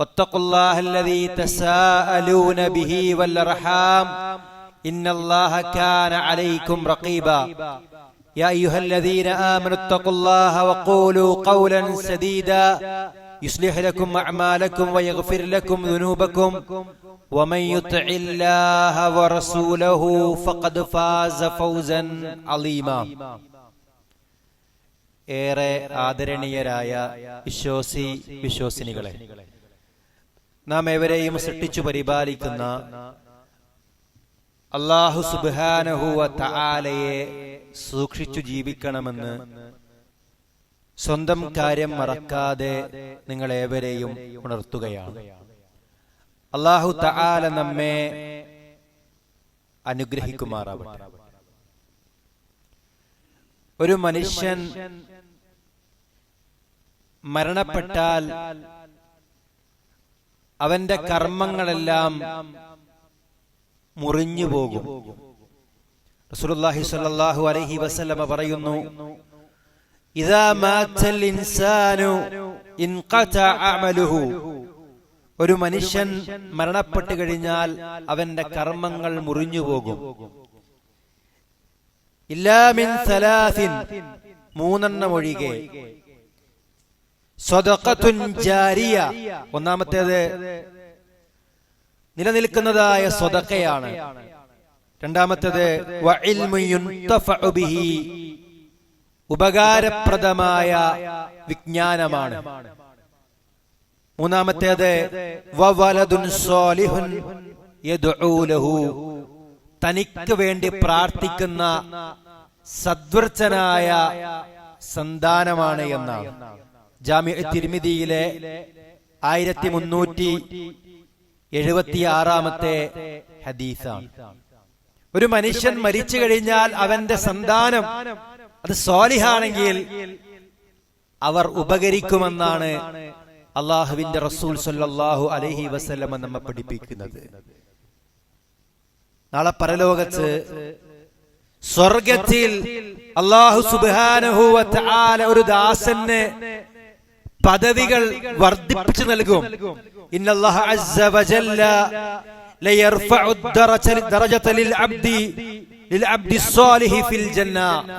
واتقوا الله الذي تساءلون به والارحام ان الله كان عليكم رقيبا يا ايها الذين امنوا اتقوا الله وقولوا قولا سديدا يصلح لكم اعمالكم ويغفر لكم ذنوبكم ومن يطع الله ورسوله فقد فاز فوزا عظيما ഏറെ ആദരണീയരായ വിശ്വാസി വിശ്വാസിനികളെ നാം എവരെയും സൃഷ്ടിച്ചു പരിപാലിക്കുന്ന അള്ളാഹു സുബാനഹുവ തആലയെ സൂക്ഷിച്ചു ജീവിക്കണമെന്ന് സ്വന്തം കാര്യം മറക്കാതെ നിങ്ങൾ ഏവരെയും ഉണർത്തുകയാണ്. അള്ളാഹു തആല നമ്മെ അനുഗ്രഹിക്കുമാറാവട്ടെ. ഒരു മനുഷ്യൻ മരണപ്പെട്ടാൽ അവന്റെ കർമ്മങ്ങളെല്ലാം മുറിഞ്ഞു പോകും. റസൂലുള്ളാഹി സ്വല്ലല്ലാഹു അലൈഹി വസല്ലമ പറയുന്നു ഇദാ മാത്തൽ ഇൻസാനു അമലുഹു. ഒരു മനുഷ്യൻ മരണപ്പെട്ടു കഴിഞ്ഞാൽ അവന്റെ കർമ്മങ്ങൾ മുറിഞ്ഞു പോകും. ഇല്ലാമിൻ മൂന്നെണ്ണം ഒഴികെ. സ്വതക്കത്തുൻ ജാരിയ. ഒന്നാമത്തേത് നിലനിൽക്കുന്നതായ സ്വതക്കയാണ്. രണ്ടാമത്തേത് ഉപകാരപ്രദമായ വിജ്ഞാനമാണ്. മൂന്നാമത്തേത് തനിക്ക് വേണ്ടി പ്രാർത്ഥിക്കുന്ന സദ്വർച്ചനായ സന്താനമാണ് എന്നാണ്. ജാമ്യ തിരുമിതിയിലെ ആയിരത്തി മുന്നൂറ്റി എഴുപത്തി ആറാമത്തെ ഹദീസാണ്. ഒരു മനുഷ്യൻ മരിച്ചു കഴിഞ്ഞാൽ അവന്റെ സന്താനം അത് സ്വാലിഹാണെങ്കിൽ അവർ ഉപകരിക്കുമെന്നാണ് അള്ളാഹുവിന്റെ റസൂൽ സല്ലാഹു അലഹി വസ്ലമ നമ്മെ പഠിപ്പിക്കുന്നത്. നാളെ പരലോകത്ത് സ്വർഗത്തിൽ അള്ളാഹു സുബാനഹു ഒരു ദാസന് പദവികൾ വർദ്ധിപ്പിച്ചു നൽകും.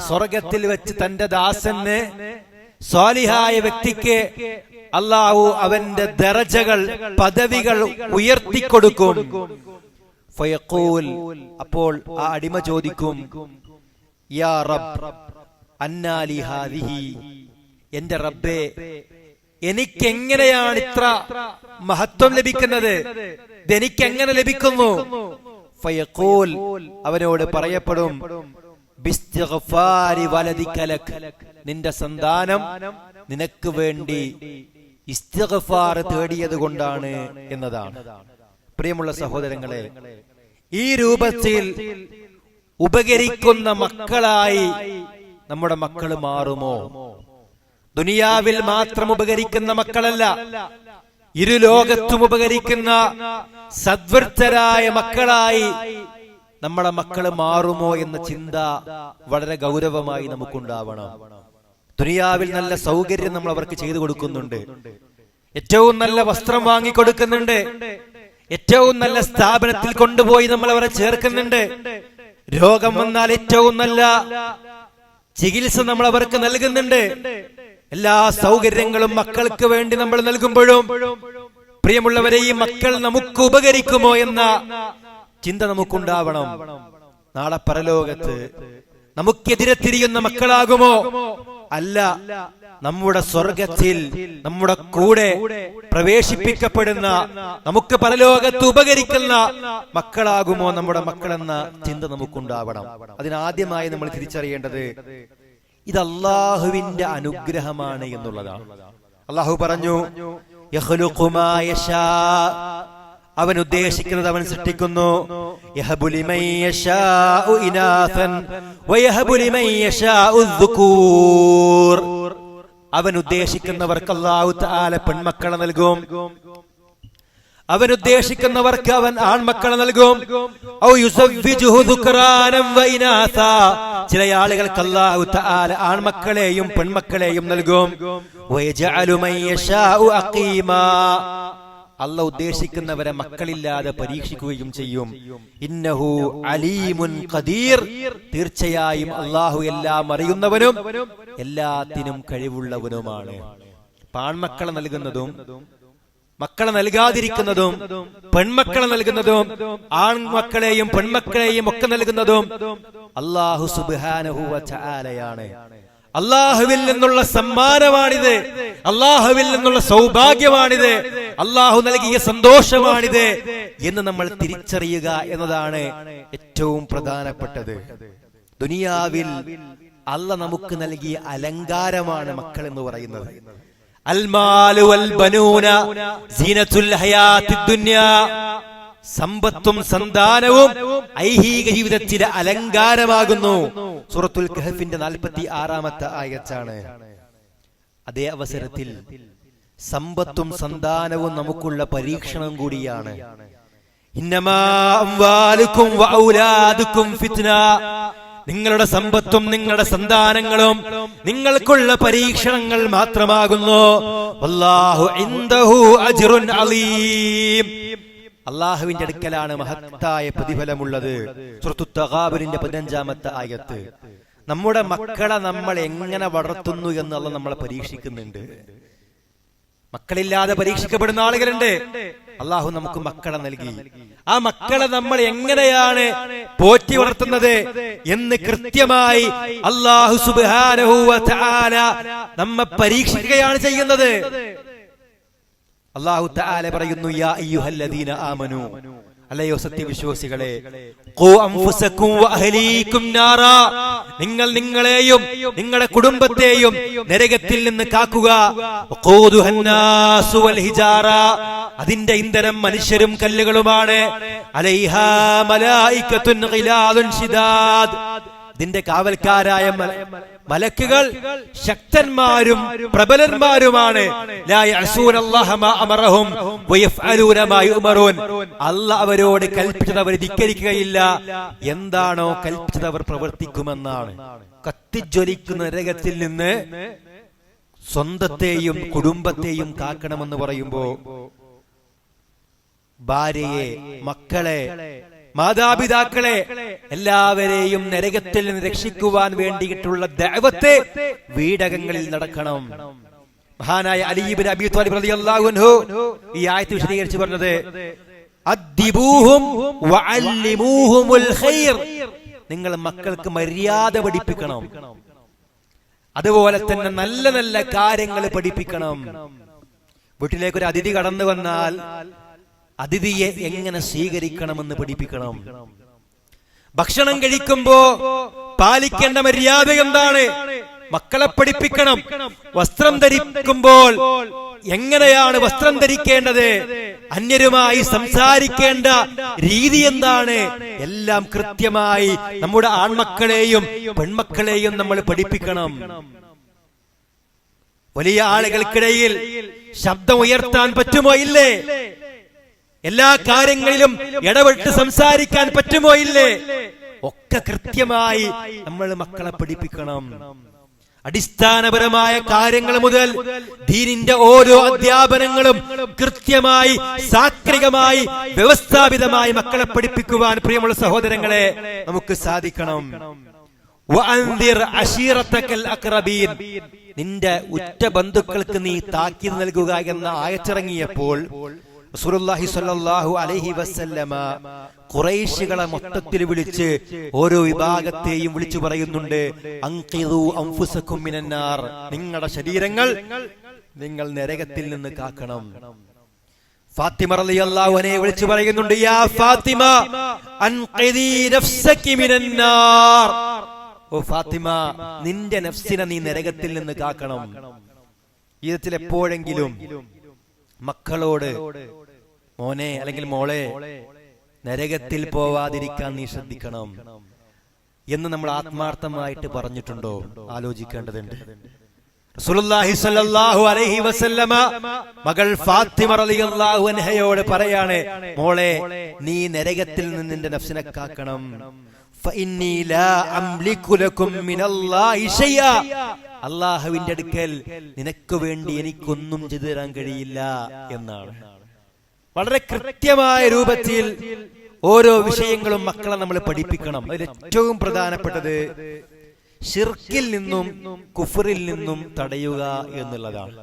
സ്വർഗത്തിൽ വെച്ച് തന്റെ ദാസന് സ്വാലിഹായ വ്യക്തിക്ക് അള്ളാഹു അവന്റെ ദറജകൾ പദവികൾ ഉയർത്തിക്കൊടുക്കും. ഫയഖൂൽ അപ്പോൾ ആ അടിമ ചോദിക്കും യാ റബ് അന്നാലി ഹാദിഹി? എന്റെ റബ്ബേ എനിക്കെങ്ങനെയാണ് ഇത്ര മഹത്വം ലഭിക്കുന്നത്? ഇതെനിക്കെങ്ങനെ ലഭിക്കുന്നു? ഫയഖൂൽ അവനോട് പറയപ്പെടും നിന്റെ സന്താനം നിനക്ക് വേണ്ടി തേടിയത് കൊണ്ടാണ് എന്നതാണ്. പ്രിയമുള്ള സഹോദരങ്ങളെ ഈ രൂപത്തിൽ ഉപകരിക്കുന്ന മക്കളായി നമ്മുടെ മക്കൾ മാറുമോ? ദുനിയാവിൽ മാത്രം ഉപകരിക്കുന്ന മക്കളല്ല ഇരു ലോകത്തും ഉപകരിക്കുന്ന സദ്വൃത്തരായ മക്കളായി നമ്മളെ മക്കൾ മാറുമോ എന്ന ചിന്ത വളരെ ഗൗരവമായി നമുക്കുണ്ടാവണം. ദുനിയാവിൽ നല്ല സൗകര്യം നമ്മൾ അവർക്ക് ചെയ്തു കൊടുക്കുന്നുണ്ട്. ഏറ്റവും നല്ല വസ്ത്രം വാങ്ങി കൊടുക്കുന്നുണ്ട്. ഏറ്റവും നല്ല സ്ഥാപനത്തിൽ കൊണ്ടുപോയി നമ്മൾ അവരെ ചേർക്കുന്നുണ്ട്. രോഗം വന്നാൽ ഏറ്റവും നല്ല ചികിത്സ നമ്മൾ അവർക്ക് നൽകുന്നുണ്ട്. എല്ലാ സൗകര്യങ്ങളും മക്കൾക്ക് വേണ്ടി നമ്മൾ നൽകുമ്പോഴും പ്രിയമുള്ളവരെ ഈ മക്കൾ നമുക്ക് ഉപകരിക്കുമോ എന്ന ചിന്ത നമുക്കുണ്ടാവണം. നാളെ പരലോകത്ത് നമുക്കെതിരെ തിരിയുന്ന മക്കളാകുമോ? അല്ല നമ്മുടെ സ്വർഗത്തിൽ നമ്മുടെ കൂടെ പ്രവേശിപ്പിക്കപ്പെടുന്ന നമുക്ക് പരലോകത്ത് ഉപകരിക്കുന്ന മക്കളാകുമോ നമ്മുടെ മക്കളെന്ന ചിന്ത നമുക്കുണ്ടാവണം. അതിനാദ്യമായി നമ്മൾ തിരിച്ചറിയേണ്ടത് ഇത് അള്ളാഹുവിന്റെ അനുഗ്രഹമാണ് എന്നുള്ളതാണ് അള്ളാഹു പറഞ്ഞു. അവൻ ഉദ്ദേശിക്കുന്നത് അവൻ സൃഷ്ടിക്കുന്നു. അവൻ ഉദ്ദേശിക്കുന്നവർക്ക് അള്ളാഹു തആല പെൺമക്കളെ നൽകും അവൻ ഉദ്ദേശിക്കുന്നവർക്ക് അവൻ ആൺമക്കളെ നൽകും. ചില ആളുകൾക്ക് തആല ആൺമക്കളെയും പെൺമക്കളെയും നൽകും. അല്ല ഉദ്ദേശിക്കുന്നവരെ മക്കളില്ലാതെ പരീക്ഷിക്കുകയും ചെയ്യും. ഇന്നഹു അലീമുൻ ഖദീർ. തീർച്ചയായും അള്ളാഹു എല്ലാം അറിയുന്നവനും എല്ലാത്തിനും കഴിവുള്ളവനുമാണ്. പാൺമക്കളെ നൽകുന്നതും മക്കളെ നൽകാതിരിക്കുന്നതും പെൺമക്കളെ നൽകുന്നതും ആൺമക്കളെയും പെൺമക്കളെയും ഒക്കെ നൽകുന്നതും അള്ളാഹു സുബാനഹുവ ചാലയാണ് അള്ളാഹുവിൽ നിന്നുള്ള സമ്മാനമാണിത്. അള്ളാഹുവിൽ നിന്നുള്ള സൗഭാഗ്യമാണിത്. അള്ളാഹു നൽകിയ സന്തോഷമാണിത് എന്ന് നമ്മൾ തിരിച്ചറിയുക എന്നതാണ് ഏറ്റവും പ്രധാനപ്പെട്ടത്. ദുനിയാവിൽ അല്ല നമുക്ക് നൽകിയ അലങ്കാരമാണ് മക്കൾ എന്ന് പറയുന്നത്. സമ്പത്തും സന്താനവും ഐഹിക ജീവിതത്തിലെ അലങ്കാരമാകുന്നു. സൂറത്തുൽ കഹഫിന്റെ നാൽപ്പത്തി ആറാമത്തെ ആയച്ചാണ് അതേ അവസരത്തിൽ സമ്പത്തും സന്താനവും നമുക്കുള്ള പരീക്ഷണം കൂടിയാണ്. ഫിത്ന. നിങ്ങളുടെ സമ്പത്തും നിങ്ങളുടെ സന്താനങ്ങളും നിങ്ങൾക്കുള്ള പരീക്ഷണങ്ങൾ മാത്രമാകുന്നു. അള്ളാഹുവിന്റെ അടുക്കലാണ് മഹത്തായ പ്രതിഫലമുള്ളത്. സുഹൃത്തുത്തകാബിന്റെ പതിനഞ്ചാമത്തെ ആയത്ത്. നമ്മുടെ മക്കളെ നമ്മൾ എങ്ങനെ വളർത്തുന്നു എന്നുള്ള നമ്മളെ പരീക്ഷിക്കുന്നുണ്ട്. മക്കളില്ലാതെ പരീക്ഷിക്കപ്പെടുന്ന ആളുകളുണ്ട്. അള്ളാഹു നമുക്ക് മക്കളെ നൽകി. ആ മക്കളെ നമ്മൾ എങ്ങനെയാണ് പോറ്റി വളർത്തുന്നത് എന്ന് കൃത്യമായി അള്ളാഹു സുബാനഹുവ നമ്മെ പരീക്ഷിക്കുകയാണ് ചെയ്യുന്നത്. അള്ളാഹു താല പറയുന്നു യാ അയ്യുഹല്ലദീന ആമനു. അല്ലയോ സത്യവിശ്വാസികളെ നിങ്ങൾ നിങ്ങളെയും നിങ്ങളുടെ കുടുംബത്തെയും നരകത്തിൽ നിന്ന് കാക്കുക. അതിന്റെ ഇന്ധനം മനുഷ്യരും കല്ലുകളുമാണ്. ഇതിന്റെ കാവൽക്കാരായ മലക്കുകൾ ശക്തന്മാരും പ്രബലന്മാരുമാണ്. ലാ യഅസൂന അല്ലാഹ മാ അമറഹും വയഫ്അലൂന മാ യുമറൂൻ. അല്ലാഹ് അവരോട് കൽപ്പിച്ചത് അവർ ധിക്കരിക്കുകയില്ല. എന്താണോ കൽപ്പിച്ചത് അവർ പ്രവർത്തിക്കുമെന്നാണ്. കത്തിജ്വലിക്കുന്ന നരകത്തിൽ നിന്ന് സ്വന്തത്തെയും കുടുംബത്തെയും കാക്കണമെന്ന് പറയുമ്പോ ഭാര്യയെ മക്കളെ മാതാപിതാക്കളെ എല്ലാവരെയും നരകത്തിൽ നിന്ന് രക്ഷിക്കുവാൻ വേണ്ടിയിട്ടുള്ള ദൈവത്തെ വീടകങ്ങളിൽ നടക്കണം. മഹാനായ അലീബിൻ അബി തോലി റളിയല്ലാഹു അൻഹു ഈ ആയത്ത് വിശദീകരിച്ച് പറഞ്ഞത് നിങ്ങൾ മക്കൾക്ക് മര്യാദ പഠിപ്പിക്കണം. അതുപോലെ തന്നെ നല്ല നല്ല കാര്യങ്ങൾ പഠിപ്പിക്കണം. വീട്ടിലേക്ക് ഒരു അതിഥി കടന്നു വന്നാൽ അതിഥിയെ എങ്ങനെ സ്വീകരിക്കണമെന്ന് പഠിപ്പിക്കണം? ഭക്ഷണം കഴിക്കുമ്പോ പാലിക്കേണ്ട മര്യാദ എന്താണ്? മക്കളെ പഠിപ്പിക്കണം. വസ്ത്രം ധരിക്കുമ്പോൾ എങ്ങനെയാണ് വസ്ത്രം ധരിക്കേണ്ടത്? അന്യരുമായി സംസാരിക്കേണ്ട രീതി എന്താണ്? എല്ലാം കൃത്യമായി നമ്മുടെ ആൺമക്കളെയും പെൺമക്കളെയും നമ്മൾ പഠിപ്പിക്കണം. വലിയ ആളുകൾക്കിടയിൽ ശബ്ദം ഉയർത്താൻ പറ്റുമോ? ഇല്ലേ? എല്ലാ കാര്യങ്ങളിലും ഇടപെട്ട് സംസാരിക്കാൻ പറ്റുമോ ഇല്ലേ? ഒക്കെ കൃത്യമായി നമ്മൾ മക്കളെ പഠിപ്പിക്കണം. അടിസ്ഥാനപരമായ കാര്യങ്ങൾ മുതൽ ദീനിന്റെ ഓരോ അധ്യാപനങ്ങളും കൃത്യമായി സാക്രികമായി വ്യവസ്ഥാപിതമായി മക്കളെ പഠിപ്പിക്കുവാൻ പ്രിയമുള്ള സഹോദരങ്ങളെ നമുക്ക് സാധിക്കണം. നിന്റെ ഉറ്റ ബന്ധുക്കൾക്ക് നീ താക്കീത് നൽകുക എന്ന ആയച്ചിറങ്ങിയപ്പോൾ റസൂലുള്ളാഹി സ്വല്ലല്ലാഹു അലൈഹി വസല്ലമ ഖുറൈശികളെ മൊത്തത്തിൽ വിളിച്ച് ഓരോ വിഭാഗത്തെയും വിളിച്ചു പറയുന്നുണ്ട്. അൻഖിദു അൻഫുസകും മിനന്നാർ. നിങ്ങളുടെ ശരീരങ്ങൾ നിങ്ങൾ നരകത്തിൽ നിന്ന് കാക്കണം. ഫാത്തിമ റളിയല്ലാഹു അൻഹയെ വിളിച്ചു പറയുന്നുണ്ട് യാ ഫാത്തിമ അൻഖിദി നഫ്സകി മിനന്നാർ. ഓ ഫാത്തിമ നിന്റെ നഫ്സിനെ നീ നരകത്തിൽ നിന്ന് കാക്കണം. ജീവിതത്തിൽ എപ്പോഴെങ്കിലും മക്കളോട് മോനെ അല്ലെങ്കിൽ മോളെ നരകത്തിൽ പോവാതിരിക്കാൻ നീ ശ്രദ്ധിക്കണം എന്ന് നമ്മൾ ആത്മാർത്ഥമായിട്ട് പറഞ്ഞിട്ടുണ്ടോ? ആലോചിക്കേണ്ടതുണ്ട്. മകൾ ഫാത്തിമ അൻഹയോട് പറയാണ് മോളെ നീ നരകത്തിൽ നിന്ന് നിന്റെ നഫ്സിനെ കാക്കണം. അള്ളാഹുവിന്റെ അടുക്കൽ നിനക്ക് വേണ്ടി എനിക്കൊന്നും ചെയ്തു തരാൻ കഴിയില്ല എന്നാണ്. വളരെ കൃത്യമായ രൂപത്തിൽ ഓരോ വിഷയങ്ങളും മക്കളെ നമ്മൾ പഠിപ്പിക്കണം. അതിൽ ഏറ്റവും പ്രധാനപ്പെട്ടത് ഷിർക്കിൽ നിന്നും കുഫറിൽ നിന്നും തടയുക എന്നുള്ളതാണ്.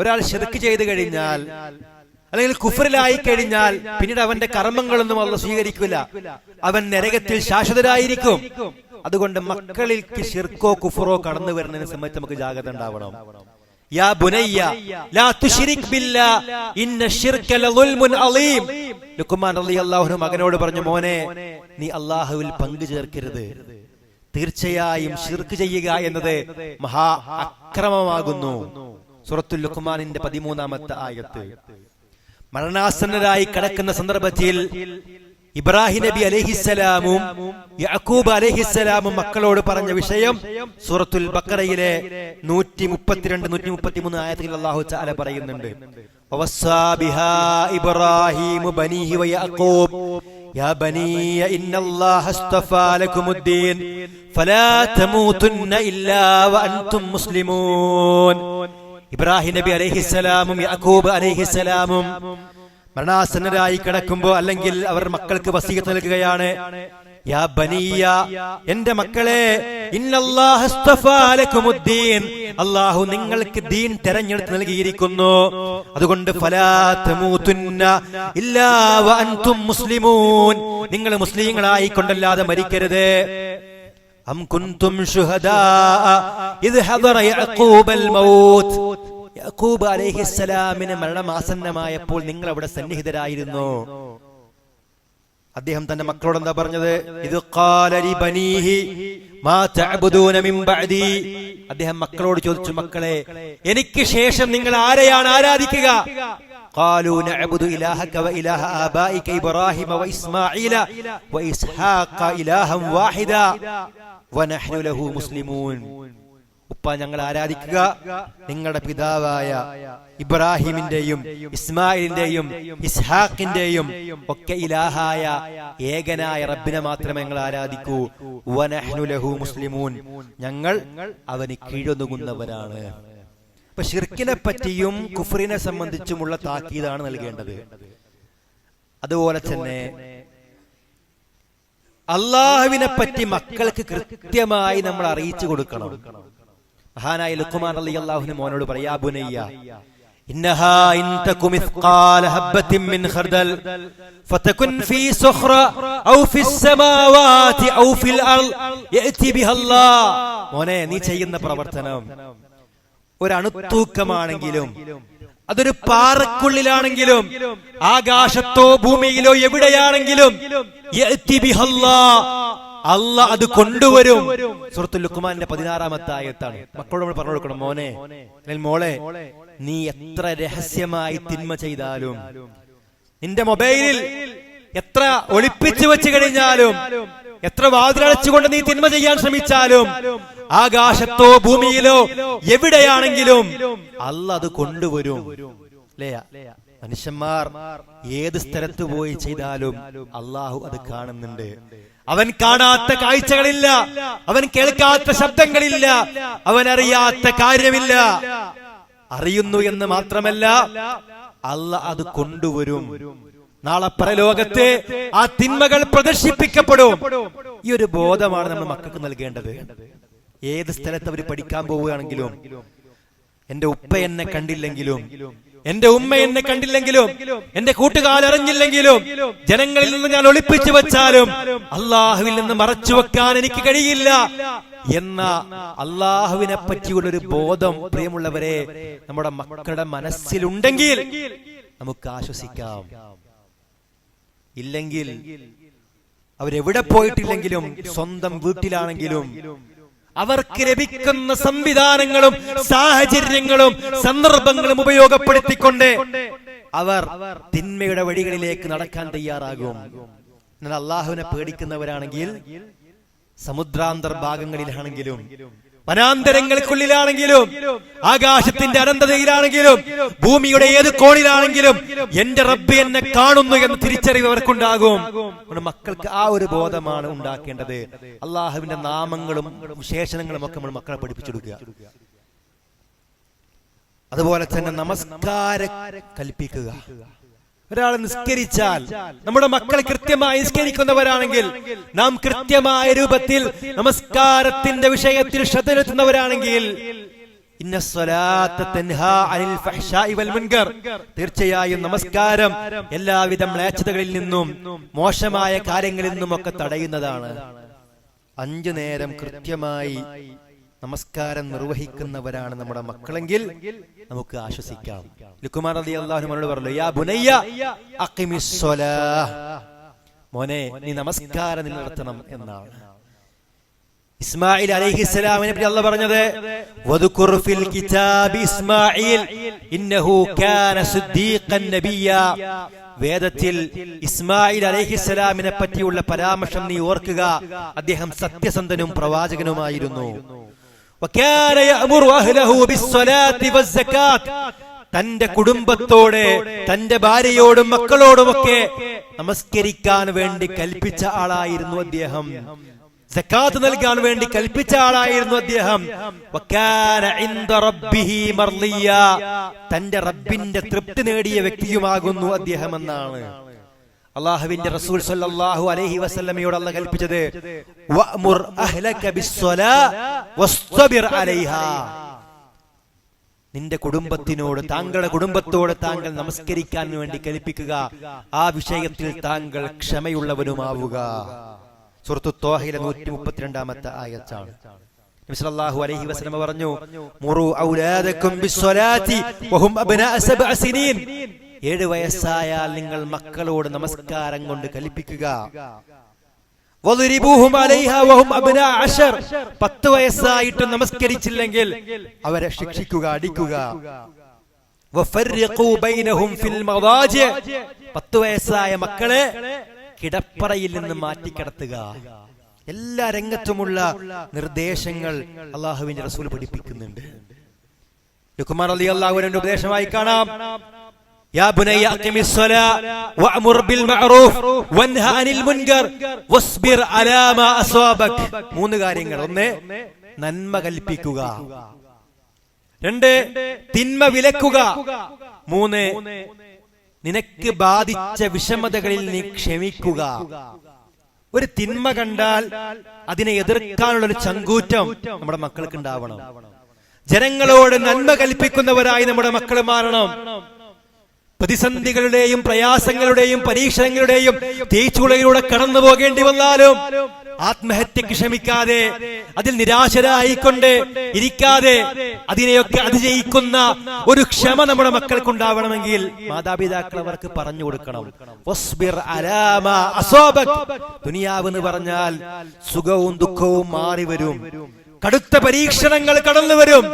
ഒരാൾ ഷിർക്ക് ചെയ്തു കഴിഞ്ഞാൽ അല്ലെങ്കിൽ കുഫറിലായി കഴിഞ്ഞാൽ പിന്നീട് അവന്റെ കർമ്മങ്ങളൊന്നും അവർ സ്വീകരിക്കില്ല. അവൻ നരകത്തിൽ ശാശ്വതരായിരിക്കും. അതുകൊണ്ട് മക്കളിൽ ഷിർക്കോ കുഫറോ കടന്നു വരുന്നതിനെ സംബന്ധിച്ച് നമുക്ക് ജാഗ്രത ഉണ്ടാവണം. മകനോട് പറഞ്ഞു മോനെ നീ അല്ലാഹുവിൽ പങ്കു ചേർക്കരുത്. തീർച്ചയായും ഷിർക്ക് ചെയ്യുക എന്നത് മഹാ അക്രമമാകുന്നു. സൂറത്തുൽ ലുഖ്മാനിന്റെ പതിമൂന്നാമത്തെ ആയത്ത്. മരണാസന്നരായി കിടക്കുന്ന സന്ദർഭത്തിൽ ഇബ്രാഹിം നബി അലഹിസലാമും യാക്കൂബ് അലഹിസലാമും മക്കളോട് പറഞ്ഞ വിഷയം സൂറത്തുൽ ബക്കറയിലെ നൂറ്റി മുപ്പത്തിരണ്ട് നൂറ്റി മുപ്പത്തിമൂന്ന് ആയത്തിൽ അള്ളാഹു ചാല പറയുന്നുണ്ട് ووصى بها إبراهيم بنيه ويعقوب يا بني إن الله اصطفى لكم الدين فلا تموتن إلا وأنتم مسلمون ഇബ്രാഹിം നബി അലഹിസലാമും യാക്കൂബ് അലഹിസലാമും മരണാസന്നരായി കിടക്കുമ്പോ അല്ലെങ്കിൽ അവർ മക്കൾക്ക് വസീകത്ത് നൽകുകയാണ്. എന്റെ മക്കളെ അള്ളാഹു നിങ്ങൾക്ക് ദീൻ തെരഞ്ഞെടുത്ത് നൽകിയിരിക്കുന്നു. അതുകൊണ്ട് മുസ്ലിമൂൻ. നിങ്ങൾ മുസ്ലിങ്ങളായി കൊണ്ടല്ലാതെ മരിക്കരുത്. അം കുന്തും ഹദറ യാക്കൂബ് അലൈഹിസ്സലാമിന് മരണമാസന്നമായപ്പോൾ നിങ്ങൾ അവിടെ സന്നിഹിതരായിരുന്നു അദ്ദേഹം തന്റെ മക്കളോട് എന്താ പറഞ്ഞത് ഇത് ഖാലലി ബനീഹി മാ തഅബുദൂന മിൻ ബഅദി അദ്ദേഹം മക്കളോട് ചോദിച്ചു മക്കളെ എനിക്ക് ശേഷം നിങ്ങൾ ആരെയാണ് ആരാധിക്കുക قالوا نعبد إلهك وإله آبائك إبراهيم وإسماعيل وإسحاق إلها واحدا ونحن له مسلمون ഉപ്പ ഞങ്ങൾ ആരാധിക്കുക. നിങ്ങളുടെ പിതാവായ ഇബ്രാഹിമിന്റെയും ഇസ്മായിലിന്റെയും ഇസ്ഹാഖിന്റെയും ഒക്കെ ഇലാഹായ ഏകനായ റബ്ബിനെ മാത്രമേ ഞങ്ങൾ ആരാധിക്കൂ. ലഹു മുസ്ലിമൂൻ. ഞങ്ങൾ അവന് കീഴൊന്നുകുന്നവരാണ് അപ്പൊ ഷിർക്കിനെ പറ്റിയും കുഫറിനെ സംബന്ധിച്ചുമുള്ള താക്കീതാണ് നൽകേണ്ടത്. അതുപോലെ തന്നെ അള്ളാഹുവിനെ പറ്റി മക്കൾക്ക് കൃത്യമായി നമ്മൾ അറിയിച്ചു കൊടുക്കണം. മഹാനായ ലുക്കുമാൻ അലി അള്ളാഹുവിന് മോനോട് പറയാ ബുനയ്യ إنها إن تك مثقال حبة من خردل فتكن في صخرة أو في السماوات أو في الأرض يأتي بها الله മോനെ നീ ചെയ്യുന്ന പ്രവർത്തനം ഒരു അണുത്തൂക്കമാണെങ്കിലും അതൊരു പാറക്കുള്ളിലാണെങ്കിലും ആകാശത്തോ ഭൂമിയിലോ എവിടെയാണെങ്കിലും യഅ്തി ബിഹല്ലാ. അല്ല അത് കൊണ്ടുവരും. സുഹൃത്തു ലുക്കുമാന്റെ പതിനാറാമത്തെ ആയത്താണ്. മക്കളോട് നമ്മൾ പറഞ്ഞു കൊടുക്കണം മോനെ അല്ലെങ്കിൽ മോളെ നീ എത്ര രഹസ്യമായി തിന്മ ചെയ്താലും നിന്റെ മൊബൈലിൽ എത്ര ഒളിപ്പിച്ചു വെച്ച് കഴിഞ്ഞാലും എത്ര വാതിലടച്ചുകൊണ്ട് നീ തിന്മ ചെയ്യാൻ ശ്രമിച്ചാലും ആകാശത്തോ ഭൂമിയിലോ എവിടെയാണെങ്കിലും അല്ല അത് കൊണ്ടുവരും. മനുഷ്യന്മാർ ഏത് സ്ഥലത്ത് പോയി ചെയ്താലും അള്ളാഹു അത് കാണുന്നുണ്ട്. അവൻ കാണാത്ത കാഴ്ചകളില്ല. അവൻ കേൾക്കാത്ത ശബ്ദങ്ങളില്ല. അവൻ അറിയാത്ത കാര്യമില്ല. അറിയുന്നു എന്ന് മാത്രമല്ല അല്ല അത് കൊണ്ടുവരും. നാളെ പരലോകത്തെ ആ തിന്മകൾ പ്രദർശിപ്പിക്കപ്പെടും. ഈ ഒരു ബോധമാണ് നമ്മൾ മക്കൾക്ക് നൽകേണ്ടത്. ഏത് സ്ഥലത്ത് അവർ പഠിക്കാൻ പോവുകയാണെങ്കിലും എന്റെ ഉപ്പ എന്നെ കണ്ടില്ലെങ്കിലും എന്റെ ഉമ്മ എന്നെ കണ്ടില്ലെങ്കിലും എന്റെ കൂട്ടുകാർ അറിഞ്ഞില്ലെങ്കിലും ജനങ്ങളിൽ നിന്ന് ഞാൻ ഒളിപ്പിച്ചു വെച്ചാലും അള്ളാഹുവിൽ നിന്ന് മറച്ചു വെക്കാൻ എനിക്ക് കഴിയില്ല. എന്ന അള്ളാഹുവിനെ പറ്റിയുള്ള ഒരു ബോധം പ്രിയമുള്ളവരെ നമ്മുടെ മക്കളുടെ മനസ്സിലുണ്ടെങ്കിൽ നമുക്ക് ആശ്വസിക്കാം. ഇല്ലെങ്കിൽ അവരെവിടെ പോയിട്ടില്ലെങ്കിലും സ്വന്തം വീട്ടിലാണെങ്കിലും അവർക്ക് ലഭിക്കുന്ന സംവിധാനങ്ങളും സാഹചര്യങ്ങളും സന്ദർഭങ്ങളും ഉപയോഗപ്പെടുത്തിക്കൊണ്ട് അവർ തിന്മയുടെ വഴികളിലേക്ക് നടക്കാൻ തയ്യാറാകും. എന്നാൽ അള്ളാഹുവിനെ പേടിക്കുന്നവരാണെങ്കിൽ സമുദ്രാന്തർ ഭാഗങ്ങളിലാണെങ്കിലും വനാന്തരങ്ങൾക്കുള്ളിലാണെങ്കിലും ആകാശത്തിന്റെ അനന്തതയിലാണെങ്കിലും ഭൂമിയുടെ ഏത് കോണിലാണെങ്കിലും എന്റെ റബ്ബ് എന്നെ കാണുന്നു എന്ന് തിരിച്ചറിവ് അവർക്കുണ്ടാകും മക്കൾക്ക് ആ ഒരു ബോധമാണ് ഉണ്ടാക്കേണ്ടത്. അള്ളാഹുവിന്റെ നാമങ്ങളും വിശേഷണങ്ങളും ഒക്കെ നമ്മൾ മക്കളെ പഠിപ്പിച്ചെടുക്കുക. അതുപോലെ തന്നെ നമസ്കാര കൽപ്പിക്കുക. ഒരാൾ നിസ്കരിച്ചാൽ നമ്മുടെ മക്കൾ കൃത്യമായി നിസ്കരിക്കുന്നവരാണെങ്കിൽ നാം കൃത്യമായ രൂപത്തിൽ നമസ്കാരത്തിന്റെ വിഷയത്തിൽ ശ്രദ്ധ ചെലുത്തുന്നവരാണെങ്കിൽ തീർച്ചയായും നമസ്കാരം എല്ലാവിധ മ്ലേച്ഛതകളിൽ നിന്നും മോശമായ കാര്യങ്ങളിൽ നിന്നും ഒക്കെ തടയുന്നതാണ്. അഞ്ചു നേരം കൃത്യമായി നമസ്കാരം നിർവഹിക്കുന്നവരാണ് നമ്മുടെ മക്കളെങ്കിൽ നമുക്ക് ആശ്വസിക്കാം. ലുക്കുമാർ അലി അള്ളാഹുനോട് പറഞ്ഞു യാ ബുനയ്യ അഖിമിസ് സ്വലാഹ്." മോനെ നീ നമസ്കാരം നിലനിർത്തണം എന്നാണ്. ഇസ്മായിൽ അലൈഹിസ്സലാമിനെ പറ്റി അല്ല പറഞ്ഞത് വദുക്കുർ ഫിൽ കിതാബി ഇസ്മായിൽ ഇന്നഹു കാന സിദ്ദീഖൻ നബിയ വേദത്തിൽ ഇസ്മായിൽ അലൈഹിസ്സലാമിനെ പറ്റിയുള്ള പരാമർശം നീ ഓർക്കുക. അദ്ദേഹം സത്യസന്ധനും പ്രവാചകനുമായിരുന്നു. വകാന يأمر അഹ്ലഹു ബിസ്സലാത്തി والزكاة. തന്റെ കുടുംബത്തോടെ തന്റെ ഭാര്യയോടും മക്കളോടുമൊക്കെ നമസ്കരിക്കാൻ വേണ്ടി കൽപ്പിച്ച ആളായിരുന്നു അദ്ദേഹം. സക്കാത്ത് നൽകാൻ വേണ്ടി കൽപ്പിച്ച ആളായിരുന്നു അദ്ദേഹം. തന്റെ റബ്ബിന്റെ തൃപ്തി നേടിയ വ്യക്തിയുമാകുന്നു അദ്ദേഹം എന്നാണ് അള്ളാഹുവിന്റെ റസൂൽ സല്ലല്ലാഹു അലൈഹി വസല്ലമയോട് അല്ല കൽപ്പിച്ചത് വഅമുർ അഹ്ലക ബിസ്സലാ വസ്തബിർ അലൈഹാ. നിന്റെ കുടുംബത്തിനോട് താങ്കളുടെ കുടുംബത്തോട് താങ്കൾ നമസ്കരിക്കാൻ വേണ്ടി കൽപ്പിക്കുക. ആ വിഷയത്തിൽ താങ്കൾ ക്ഷമയുള്ളവനുമാവുക. സുഹൃത്തു തോഹയിലെ നൂറ്റി മുപ്പത്തിരണ്ടാമത്തെ ആയത്താണ് അലൈഹി പറഞ്ഞു മുറു വഹും ഏഴ് വയസ്സായാൽ നിങ്ങൾ മക്കളോട് നമസ്കാരം കൊണ്ട് അശർ. പത്ത് വയസ്സായിട്ട് നമസ്കരിച്ചില്ലെങ്കിൽ അവരെ ശിക്ഷിക്കുക അടിക്കുക. പത്ത് വയസ്സായ മക്കളെ കിടപ്പറയിൽ നിന്ന് മാറ്റിക്കിടത്തുക. എല്ലാ രംഗത്തുമുള്ള നിർദ്ദേശങ്ങൾ അള്ളാഹുവിന്റെ റസൂൽ പഠിപ്പിക്കുന്നുണ്ട്. ലുക്കുമാർ അലി അള്ളാഹുവിന്റെ ഉപദേശമായി കാണാം. يا بني أقم الصلاة وأمر بالمعروف وانهى عن المنكر واصبر على ما أصابك മൂന്ന് കാര്യങ്ങൾ ഒന്ന് നന്മ കൽപ്പിക്കുക രണ്ട് തിന്മ വിലക്കുക മൂന്ന് നിനക്ക് ബാധിച്ച വിഷമതകളിൽ നീ ക്ഷമിക്കുക ഒരു തിന്മ കണ്ടാൽ അതിനെ എതിർക്കാനുള്ള ഒരു ചങ്കൂറ്റം നമ്മുടെ മക്കൾക്ക് ഉണ്ടാവണം ജനങ്ങളോട് നന്മ കൽപ്പിക്കുന്നവരായി നമ്മുടെ മക്കൾ മാറണം പ്രതിസന്ധികളുടെയും പ്രയാസങ്ങളുടെയും പരീക്ഷണങ്ങളുടെയും തേച്ചുളയിലൂടെ കടന്നു പോകേണ്ടി വന്നാലും ആത്മഹത്യക്ക് ക്ഷമിക്കാതെ അതിൽ നിരാശരായിക്കൊണ്ട് ഇരിക്കാതെ അതിനെയൊക്കെ അതിജയിക്കുന്ന ഒരു ക്ഷമ നമ്മുടെ മക്കൾക്ക് മക്കൾക്കുണ്ടാവണമെങ്കിൽ മാതാപിതാക്കൾ അവർക്ക് പറഞ്ഞു കൊടുക്കണം. ദുനിയാവ് എന്ന് പറഞ്ഞാൽ സുഖവും ദുഃഖവും മാറി വരും കടുത്ത പരീക്ഷണങ്ങൾ കടന്നു വരും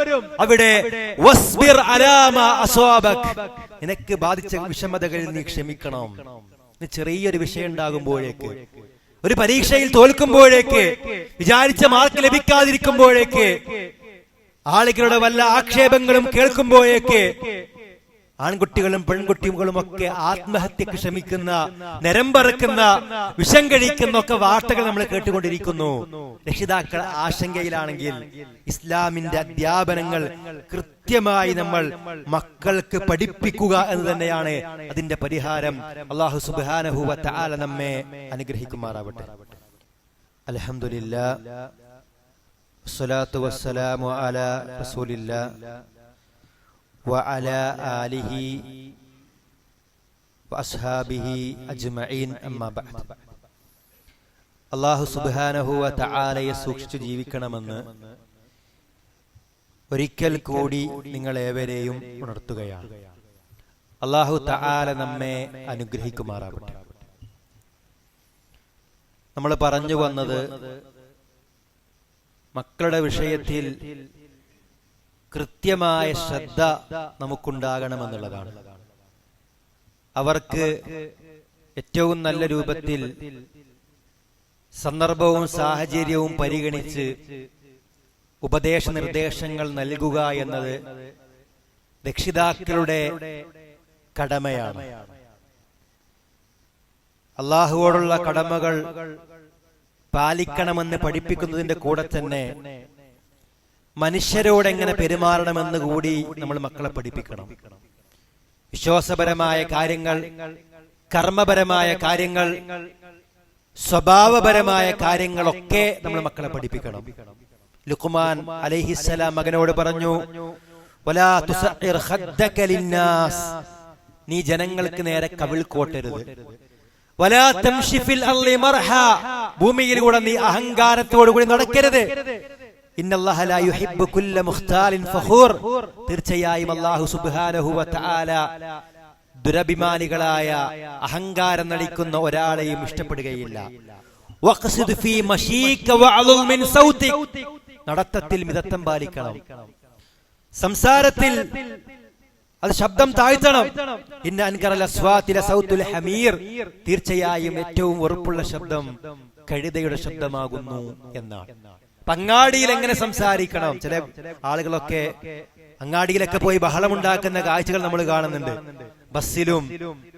അവിടെ. നിനക്ക് ബാധിച്ച വിഷമതകളിൽ നീ ക്ഷമിക്കണം ചെറിയൊരു വിഷയം ഉണ്ടാകുമ്പോഴേക്ക് ഒരു പരീക്ഷയിൽ തോൽക്കുമ്പോഴേക്ക് വിചാരിച്ച മാർക്ക് ലഭിക്കാതിരിക്കുമ്പോഴേക്ക് ആളുകളുടെ വല്ല ആക്ഷേപങ്ങളും കേൾക്കുമ്പോഴേക്ക് ആൺകുട്ടികളും പെൺകുട്ടികളും ഒക്കെ ആത്മഹത്യക്ക് ശ്രമിക്കുന്ന നിരമ്പറക്കുന്ന വിഷം കഴിക്കുന്ന ഒക്കെ വാർത്തകൾ നമ്മൾ കേട്ടുകൊണ്ടിരിക്കുന്നു. രക്ഷിതാക്കൾ ആശങ്കയിലാണെങ്കിൽ ഇസ്ലാമിന്റെ അധ്യാപനങ്ങൾ കൃത്യമായി നമ്മൾ മക്കൾക്ക് പഠിപ്പിക്കുക എന്ന് തന്നെയാണ് അതിന്റെ പരിഹാരം. അള്ളാഹു സുബാനഹുവ താല നമ്മെ അനുഗ്രഹിക്കുമാറാവട്ടെ. അലഹമില്ല വസ്സലാമു അലാ وعلى آله وأصحابه أجمعين أما بعد അള്ളാഹു സുബാനഹുവ തആലയെ സൂക്ഷിച്ചു ജീവിക്കണമെന്ന് ഒരിക്കൽ കൂടി നിങ്ങൾ ഏവരെയും ഉണർത്തുകയാണ് അള്ളാഹു തആല നമ്മെ അനുഗ്രഹിക്കുമാറാവട്ടെ നമ്മൾ പറഞ്ഞു വന്നത് മക്കളുടെ വിഷയത്തിൽ കൃത്യമായ ശ്രദ്ധ നമുക്കുണ്ടാകണമെന്നുള്ളതാണ്. അവർക്ക് ഏറ്റവും നല്ല രൂപത്തിൽ സന്ദർഭവും സാഹചര്യവും പരിഗണിച്ച് ഉപദേശ നിർദ്ദേശങ്ങൾ നൽകുക എന്നത് രക്ഷിതാക്കളുടെ കടമയാണ്. അള്ളാഹുവോടുള്ള കടമകൾ പാലിക്കണമെന്ന് പഠിപ്പിക്കുന്നതിന്റെ കൂടെ തന്നെ മനുഷ്യരോട് എങ്ങനെ പെരുമാറണമെന്ന് കൂടി നമ്മൾ മക്കളെ പഠിപ്പിക്കണം വിശ്വാസപരമായ കാര്യങ്ങൾ കർമ്മപരമായ കാര്യങ്ങൾ സ്വഭാവപരമായ കാര്യങ്ങളൊക്കെ നമ്മൾ മക്കളെ പഠിപ്പിക്കണം ലുക്കുമാൻ അലൈഹിസ്സലാം മകനോട് പറഞ്ഞു. നീ ജനങ്ങൾക്ക് നേരെ കവിൾ കോട്ടരുത് വലാ തംശി ഫിൽ മർഹ. ഭൂമിയിലൂടെ നീ അഹങ്കാരത്തോടു കൂടി നടക്കരുത് തീർച്ചയായും അല്ലാഹു സുബ്ഹാനഹു വ തആല ദുരഭിമാനികളായ അഹങ്കാരം നടിക്കുന്ന ഒരാളെയും ഇഷ്ടപ്പെടുകയില്ല. നടത്തത്തിൽ മിതത്വം പാലിക്കണം. സംസാരത്തിൽ അത് ശബ്ദം താഴ്ത്തണം. ഇന്ന ഹമീർ. തീർച്ചയായും ഏറ്റവും ഉറപ്പുള്ള ശബ്ദം കഴുതയുടെ ശബ്ദമാകുന്നു എന്നാണ്. പങ്ങാടിയിൽ എങ്ങനെ സംസാരിക്കണം? ചില ആളുകളൊക്കെ അങ്ങാടിയിലൊക്കെ പോയി ബഹളമുണ്ടാക്കുന്ന കാഴ്ചകൾ നമ്മൾ കാണുന്നുണ്ട്. ബസ്സിലും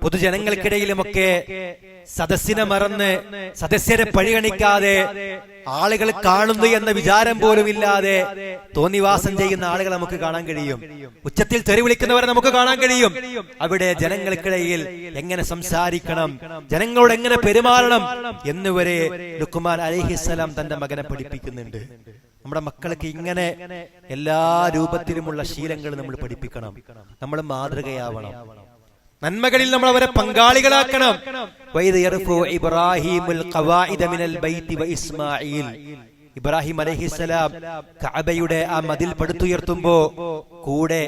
പൊതുജനങ്ങൾക്കിടയിലുമൊക്കെ സദസ്സിനെ മറന്ന് സദസ്യരെ പരിഗണിക്കാതെ ആളുകൾ കാണുന്നു എന്ന വിചാരം പോലും ഇല്ലാതെ തോന്നിവാസം ചെയ്യുന്ന ആളുകളെ നമുക്ക് കാണാൻ കഴിയും. ഉച്ചത്തിൽ തെറി വിളിക്കുന്നവരെ നമുക്ക് കാണാൻ കഴിയും. അവിടെ ജനങ്ങൾക്കിടയിൽ എങ്ങനെ സംസാരിക്കണം? ജനങ്ങളോട് എങ്ങനെ പെരുമാറണം? എന്നുവരെ ലുക്കുമാൻ അലിഹിസ്സലാം തന്റെ മകനെ പഠിപ്പിക്കുന്നുണ്ട്. നമ്മുടെ മക്കൾക്ക് ഇങ്ങനെ എല്ലാ രൂപത്തിലുമുള്ള ശീലങ്ങൾ നമ്മൾ പഠിപ്പിക്കണം. നമ്മൾ മാതൃകയാവണം. നന്മകളിൽ നമ്മൾ അവരെ പങ്കാളികളാക്കണം. ഇബ്രാഹിം അലൈഹിസ്സലാം കഅബയുടെ ആ മതിൽ പടുത്തുയർത്തുമ്പോ കൂടെ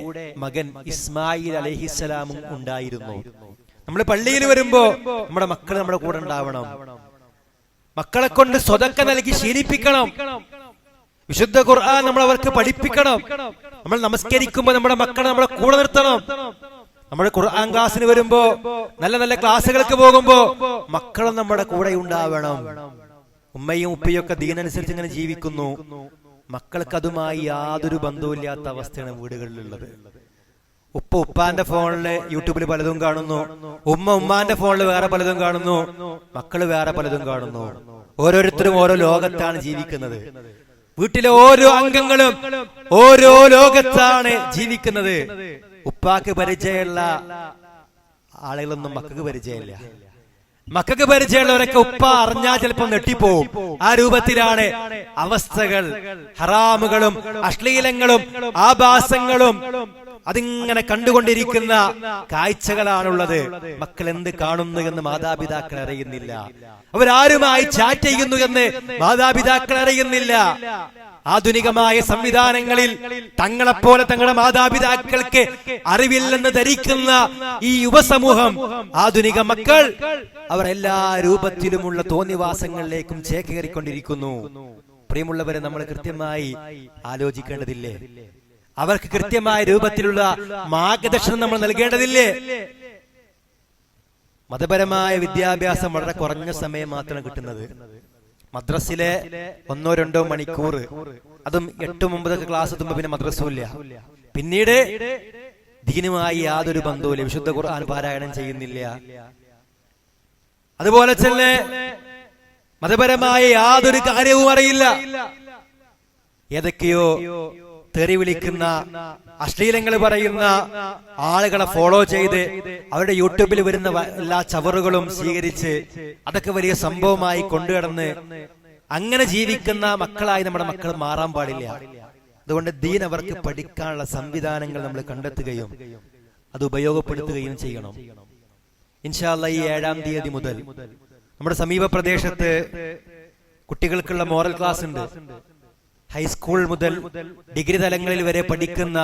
മകൻ ഇസ്മായിൽ അലഹിസ്സലാമും ഉണ്ടായിരുന്നു. നമ്മൾ പള്ളിയിൽ വരുമ്പോ നമ്മുടെ മക്കൾ നമ്മുടെ കൂടെ ഉണ്ടാവണം. മക്കളെ കൊണ്ട് സ്വതക്ക നൽകി ശീലിപ്പിക്കണം. വിശുദ്ധ ഖുർആൻ നമ്മൾ അവർക്ക് പഠിപ്പിക്കണം. നമ്മൾ നമസ്കരിക്കുമ്പോൾ നമ്മുടെ മക്കളെ നമ്മളെ കൂടെ നിർത്തണം. നമ്മൾ ഖുർആൻ ക്ലാസ്സിന് വരുമ്പോ നല്ല നല്ല ക്ലാസ്സുകൾക്ക് പോകുമ്പോ മക്കളും നമ്മുടെ കൂടെ ഉണ്ടാവണം. ഉമ്മയും ഉപ്പയും ഒക്കെ ദീനനുസരിച്ച് ഇങ്ങനെ ജീവിക്കുന്നു. മക്കൾക്ക് അതുമായി യാതൊരു ബന്ധവുമില്ലാത്ത അവസ്ഥയാണ് വീടുകളിലുള്ളത്. ഉപ്പ ഉപ്പാന്റെ ഫോണിൽ യൂട്യൂബിൽ പലതും കാണുന്നു. ഉമ്മ ഉമ്മാന്റെ ഫോണിൽ വേറെ പലതും കാണുന്നു. മക്കൾ വേറെ പലതും കാണുന്നു. ഓരോരുത്തരും ഓരോ ലോകത്താണ് ജീവിക്കുന്നത്. വീട്ടിലെ ഓരോ അംഗങ്ങളും ഓരോ ലോകത്താണ് ജീവിക്കുന്നത്. ഉപ്പാക്ക് പരിചയമുള്ള ആളുകളൊന്നും മക്കൾക്ക് പരിചയമില്ല. മക്കൾക്ക് പരിചയമുള്ളവരൊക്കെ ഉപ്പ അറിഞ്ഞാൽ ചിലപ്പോൾ നെട്ടിപ്പോവും ആ രൂപത്തിലാണ് അവസ്ഥകൾ ഹറാമുകളും അശ്ലീലങ്ങളും ആഭാസങ്ങളും അതിങ്ങനെ കണ്ടുകൊണ്ടിരിക്കുന്ന കാഴ്ചകളാണുള്ളത്. മക്കൾ എന്ത് കാണുന്നു എന്ന് മാതാപിതാക്കൾ അറിയുന്നില്ല. അവരാരുമായി ചാറ്റ് ചെയ്യുന്നു എന്ന് മാതാപിതാക്കൾ അറിയുന്നില്ല. ആധുനികമായ സംവിധാനങ്ങളിൽ തങ്ങളെപ്പോലെ തങ്ങളുടെ മാതാപിതാക്കൾക്ക് അറിവില്ലെന്ന് ധരിക്കുന്ന ഈ യുവസമൂഹം ആധുനിക മക്കൾ അവർ എല്ലാ രൂപത്തിലുമുള്ള തോന്നിവാസങ്ങളിലേക്കും ചേക്കേറിക്കൊണ്ടിരിക്കുന്നു. പ്രിയമുള്ളവരെ നമ്മൾ കൃത്യമായി ആലോചിക്കേണ്ടതില്ലേ? അവർക്ക് കൃത്യമായ രൂപത്തിലുള്ള മാർഗദർശനം നമ്മൾ നൽകേണ്ടതില്ലേ? മതപരമായ വിദ്യാഭ്യാസം വളരെ കുറഞ്ഞ സമയം മാത്രമാണ് കിട്ടുന്നത്. മദ്രസിലെ ഒന്നോ രണ്ടോ മണിക്കൂർ. അതും എട്ടും ഒമ്പതൊക്കെ ക്ലാസ് എത്തുമ്പോ പിന്നെ മദ്രസൂല്ല പിന്നീട് ദീനുമായി യാതൊരു ബന്ധവുമില്ല. വിശുദ്ധ ഖുർആൻ പാരായണം ചെയ്യുന്നില്ല. അതുപോലെ തന്നെ മതപരമായ യാതൊരു കാര്യവും അറിയില്ല. ഏതൊക്കെയോ തെറി വിളിക്കുന്ന അശ്ലീലങ്ങൾ പറയുന്ന ആളുകളെ ഫോളോ ചെയ്ത് അവരുടെ യൂട്യൂബിൽ വരുന്ന എല്ലാ ചവറുകളും സ്വീകരിച്ച് അതൊക്കെ വലിയ സംഭവമായി കൊണ്ടുകിടന്ന് അങ്ങനെ ജീവിക്കുന്ന മക്കളായി നമ്മുടെ മക്കൾ മാറാൻ പാടില്ല. അതുകൊണ്ട് ദീൻ അവർക്ക് പഠിക്കാനുള്ള സംവിധാനങ്ങൾ നമ്മൾ കണ്ടെത്തുകയും അത് ഉപയോഗപ്പെടുത്തുകയും ചെയ്യണം. ഇൻഷാല്ല ഈ ഏഴാം തീയതി മുതൽ നമ്മുടെ സമീപ പ്രദേശത്ത് കുട്ടികൾക്കുള്ള മോറൽ ക്ലാസ് ഉണ്ട് ഹൈസ്കൂൾ മുതൽ ഡിഗ്രി തലങ്ങളിൽ വരെ പഠിക്കുന്ന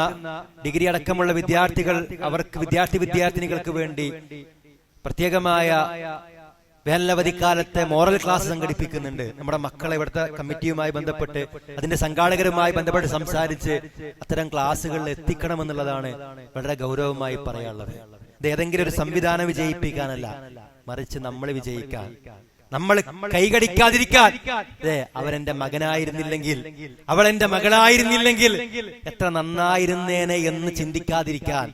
ഡിഗ്രി അടക്കമുള്ള വിദ്യാർത്ഥികൾ അവർക്ക് വിദ്യാർത്ഥി വിദ്യാർത്ഥിനികൾക്ക് വേണ്ടി പ്രത്യേകമായ വേനലവധിക്കാലത്തെ മോറൽ ക്ലാസ് സംഘടിപ്പിക്കുന്നുണ്ട്. നമ്മുടെ മക്കളെ ഇവിടുത്തെ കമ്മിറ്റിയുമായി ബന്ധപ്പെട്ട് അതിന്റെ സംഘാടകരുമായി ബന്ധപ്പെട്ട് സംസാരിച്ച് അത്തരം ക്ലാസ്സുകളിൽ എത്തിക്കണമെന്നുള്ളതാണ് വളരെ ഗൗരവമായി പറയാനുള്ളത്. ഇത് ഏതെങ്കിലും ഒരു സംവിധാനം വിജയിപ്പിക്കാനല്ല മറിച്ച് നമ്മൾ വിജയിക്കാൻ. നമ്മൾ കൈകടിക്കാതിരിക്കാൻ. അവരെന്റെ മകനായിരുന്നില്ലെങ്കിൽ അവൾ എന്റെ മകളായിരുന്നില്ലെങ്കിൽ എത്ര നന്നായിരുന്നേനെ എന്ന് ചിന്തിക്കാതിരിക്കാൻ.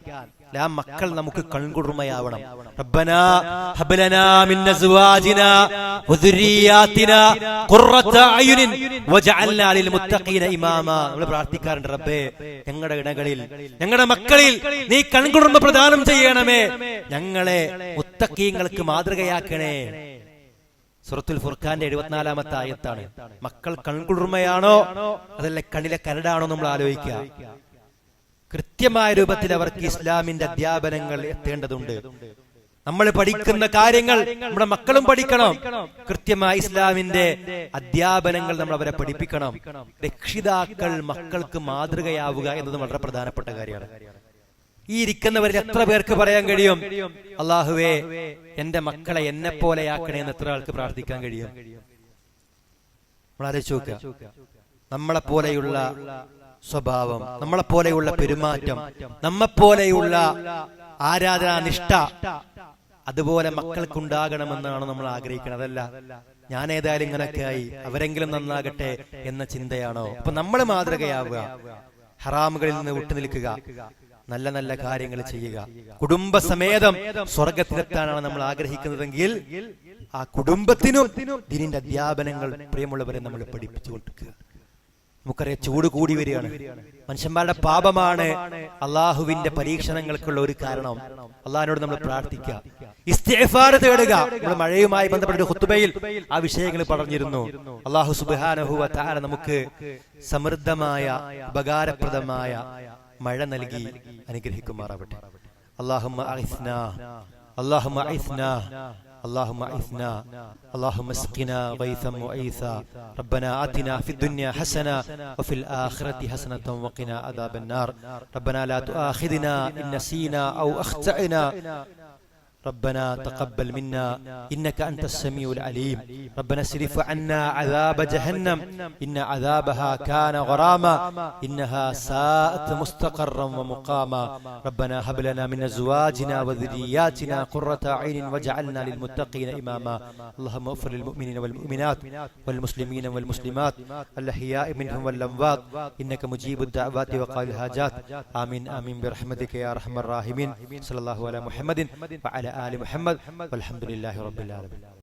ആ മക്കൾ നമുക്ക് കൺകുടുമയാവണം റബ്ബനാ ഹബ്ലനാ മിൻ അസ്വാജിനാ വദുരിയാത്തിനാ ഖുർറത അയുനിൻ വജഅൽനാ ലിൽ മുത്തഖീന ഇമാമാ. നമ്മൾ പ്രാർത്ഥിക്കാറുണ്ട് റബ്ബേ ഞങ്ങളുടെ ഇടങ്ങളിൽ ഞങ്ങളുടെ മക്കളിൽ നീ കൺകുടുംബ പ്രദാനം ചെയ്യണമേ. ഞങ്ങളെ മുത്തഖീങ്ങൾക്ക് മാതൃകയാക്കണേ. സുറത്തുൽ ഫുർഖാന്റെ എഴുപത്തിനാലാമത്തെ ആയത്താണ്. മക്കൾ കൺകുളിർമയാണോ? അതല്ല കണ്ണിലെ കരടാണോ നമ്മൾ ആലോചിക്കുക. കൃത്യമായ രൂപത്തിൽ അവർക്ക് ഇസ്ലാമിന്റെ അധ്യാപനങ്ങൾ എത്തേണ്ടതുണ്ട്. നമ്മൾ പഠിക്കുന്ന കാര്യങ്ങൾ നമ്മുടെ മക്കളും പഠിക്കണം. കൃത്യമായ ഇസ്ലാമിന്റെ അധ്യാപനങ്ങൾ നമ്മൾ അവരെ പഠിപ്പിക്കണം. രക്ഷിതാക്കൾ മക്കൾക്ക് മാതൃകയാവുക എന്നത് വളരെ പ്രധാനപ്പെട്ട കാര്യമാണ്. ഈ ഇരിക്കുന്നവരിൽ എത്ര പേർക്ക് പറയാൻ കഴിയും? അള്ളാഹുവേ എന്റെ മക്കളെ എന്നെ പോലെയാക്കണേ എന്ന് എത്ര ആൾക്ക് പ്രാർത്ഥിക്കാൻ കഴിയും? വളരെ ചോക്ക നമ്മളെ പോലെയുള്ള സ്വഭാവം നമ്മളെ പോലെയുള്ള പെരുമാറ്റം നമ്മെപ്പോലെയുള്ള ആരാധനാനിഷ്ഠ അതുപോലെ മക്കൾക്കുണ്ടാകണമെന്നാണ് നമ്മൾ ആഗ്രഹിക്കുന്നത്. അതല്ല ഞാൻ ഏതായാലും ഇങ്ങനൊക്കെ ആയി അവരെങ്കിലും നന്നാകട്ടെ എന്ന ചിന്തയാണോ? അപ്പൊ നമ്മൾ മാതൃകയാവുക. ഹറാമുകളിൽ നിന്ന് വിട്ടുനിൽക്കുക. നല്ല നല്ല കാര്യങ്ങൾ ചെയ്യുക. കുടുംബസമേതം സ്വർഗത്തിലെത്താനാണ് നമ്മൾ ആഗ്രഹിക്കുന്നതെങ്കിൽ ആ കുടുംബത്തിനും ദിനിന്റെ അധ്യാപനങ്ങൾ പ്രിയമുള്ളവരെ നമ്മൾ പഠിപ്പിച്ചു കൊടുക്കുക. നമുക്കറിയാം ചൂട് കൂടി വരികയാണ്. മനുഷ്യന്മാരുടെ പാപമാണ് അള്ളാഹുവിന്റെ പരീക്ഷണങ്ങൾക്കുള്ള ഒരു കാരണം. അള്ളാഹിനോട് നമ്മൾ പ്രാർത്ഥിക്കുക. തേടുക. നമ്മൾ മഴയുമായി ബന്ധപ്പെട്ട ഹുത്തുബയിൽ ആ വിഷയങ്ങൾ പറഞ്ഞിരുന്നു. അള്ളാഹു തആല നമുക്ക് സമൃദ്ധമായ ഉപകാരപ്രദമായ മഴ നൽകി അനുഗ്രഹിക്കുമാറാവട്ടെ അള്ളാഹുമ്മ അഇസ്നാ اللهم أعثنا اللهم أعثنا اللهم اسقنا غيثا مؤيثا ربنا آتنا في الدنيا حسنة وفي الآخرة حسنة وقنا عذاب النار ربنا لا تؤاخذنا إن نسينا أو أخطأنا ربنا تقبل منا إنك أنت السميع العليم. ربنا اصرف عنا عذاب جهنم. إن عذابها كان غراما. إنها ساءت مستقرا ومقاما. ربنا هب لنا من أزواجنا وذرياتنا قرة عين واجعلنا للمتقين إماما. اللهم اغفر للمؤمنين والمؤمنات والمسلمين والمسلمات. الأحياء منهم والأموات. إنك مجيب الدعوات وقال الحاجات. آمين آمين. برحمتك يا أرحم الراحمين. صلى الله على محمد. وعلى آل محمد والحمد لله رب العالمين.